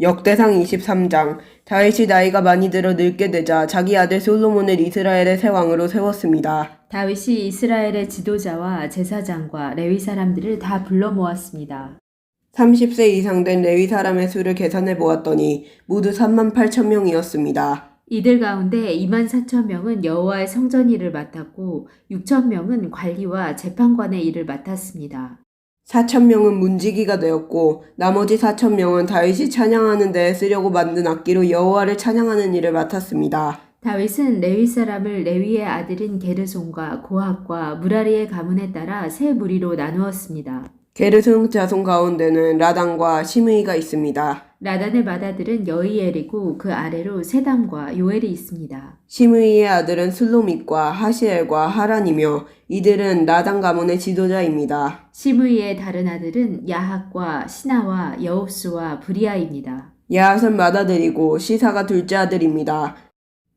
역대상 23장 다윗이 나이가 많이 들어 늙게 되자 자기 아들 솔로몬을 이스라엘의 새 왕으로 세웠습니다. 다윗이 이스라엘의 지도자와 제사장과 레위 사람들을 다 불러 모았습니다. 30세 이상 된 레위 사람의 수를 계산해 보았더니 모두 3만 8천 명이었습니다. 이들 가운데 2만 4천 명은 여호와의 성전 일을 맡았고 6천 명은 관리와 재판관의 일을 맡았습니다. 4천 명은 문지기가 되었고 나머지 4천 명은 다윗이 찬양하는 데에 쓰려고 만든 악기로 여호와를 찬양하는 일을 맡았습니다. 다윗은 레위 사람을 레위의 아들인 게르손과 고학과 무라리의 가문에 따라 세 무리로 나누었습니다. 게르송 자손 가운데는 라단과 시므이가 있습니다. 라단의 맏아들은 여이엘이고 그 아래로 세담과 요엘이 있습니다. 시므이의 아들은 슬로믹과 하시엘과 하란이며 이들은 라단 가문의 지도자입니다. 시므이의 다른 아들은 야학과 시나와 여홉수와 브리아입니다. 야앗은 맏아들이고 시사가 둘째 아들입니다.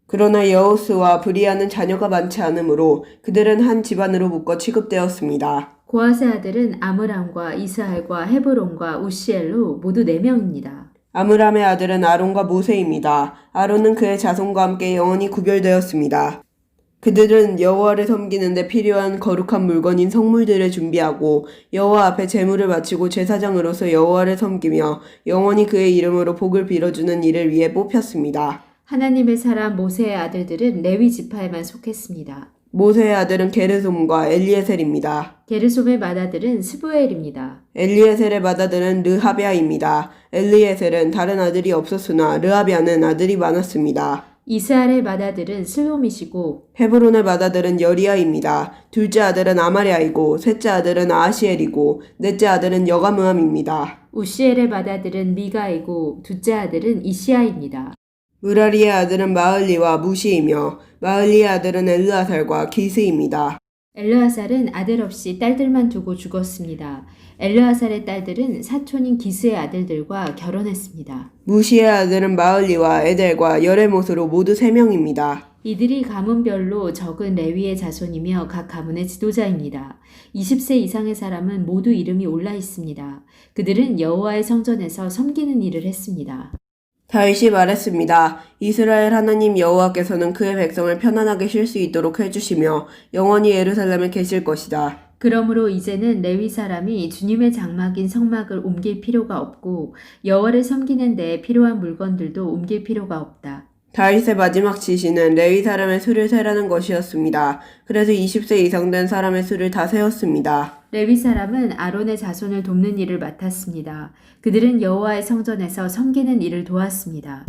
그러나 여호스와 브리아는 자녀가 많지 않으므로 그들은 한 집안으로 묶어 취급되었습니다. 고아세 아들은 아므람과 이스할과 헤브론과 우시엘로 모두 4명입니다. 아므람의 아들은 아론과 모세입니다. 아론은 그의 자손과 함께 영원히 구별되었습니다. 그들은 여호와를 섬기는데 필요한 거룩한 물건인 성물들을 준비하고 여호와 앞에 제물을 바치고 제사장으로서 여호와를 섬기며 영원히 그의 이름으로 복을 빌어주는 일을 위해 뽑혔습니다. 하나님의 사람 모세의 아들들은 레위 지파에만 속했습니다. 모세의 아들은 게르솜과 엘리에셀입니다. 게르솜의 맏아들은 스부엘입니다. 엘리에셀의 맏아들은 르하비아입니다. 엘리에셀은 다른 아들이 없었으나 르하비아는 아들이 많았습니다. 이스할의 맏아들은 슬롬이시고 헤브론의 맏아들은 여리아입니다. 둘째 아들은 아마리아이고 셋째 아들은 아시엘이고 넷째 아들은 여가므함입니다. 우시엘의 맏아들은 미가이고 둘째 아들은 이시아입니다. 무라리의 아들은 마을리와 무시이며 마을리의 아들은 엘르아살과 기스입니다. 엘르아살은 아들 없이 딸들만 두고 죽었습니다. 엘르아살의 딸들은 사촌인 기스의 아들들과 결혼했습니다. 무시의 아들은 마을리와 에델과 여레못으로 모두 세명입니다 이들이 가문별로 적은 레위의 자손이며 각 가문의 지도자입니다. 20세 이상의 사람은 모두 이름이 올라 있습니다. 그들은 여호와의 성전에서 섬기는 일을 했습니다. 다윗이 말했습니다. 이스라엘 하나님 여호와께서는 그의 백성을 편안하게 쉴 수 있도록 해주시며 영원히 예루살렘에 계실 것이다. 그러므로 이제는 레위 사람이 주님의 장막인 성막을 옮길 필요가 없고 여호와를 섬기는 데 필요한 물건들도 옮길 필요가 없다. 다윗의 마지막 지시는 레위 사람의 수를 세라는 것이었습니다. 그래서 20세 이상 된 사람의 수를 다 세었습니다. 레위 사람은 아론의 자손을 돕는 일을 맡았습니다. 그들은 여호와의 성전에서 섬기는 일을 도왔습니다.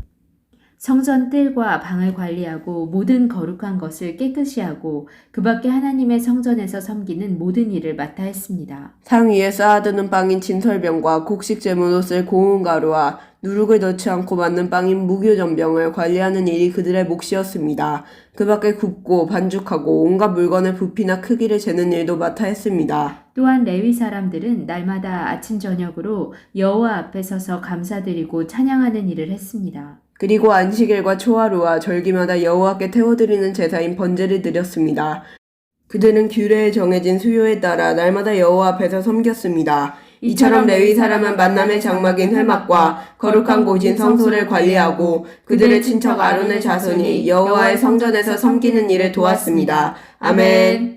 성전 뜰과 방을 관리하고 모든 거룩한 것을 깨끗이 하고 그 밖에 하나님의 성전에서 섬기는 모든 일을 맡아 했습니다. 상 위에 쌓아두는 빵인 진설병과 곡식 제물로 쓸 고운 가루와 누룩을 넣지 않고 만든 빵인 무교전병을 관리하는 일이 그들의 몫이었습니다. 그 밖에 굽고 반죽하고 온갖 물건의 부피나 크기를 재는 일도 맡아 했습니다. 또한 레위 사람들은 날마다 아침 저녁으로 여호와 앞에 서서 감사드리고 찬양하는 일을 했습니다. 그리고 안식일과 초하루와 절기마다 여호와께 태워드리는 제사인 번제를 드렸습니다. 그들은 규례에 정해진 수요에 따라 날마다 여호와 앞에서 섬겼습니다. 이처럼 레위 사람은 만남의 장막인 회막과 거룩한 곳인 성소를 관리하고 그들의 친척 아론의 자손이 여호와의 성전에서 섬기는 일을 도왔습니다. 아멘.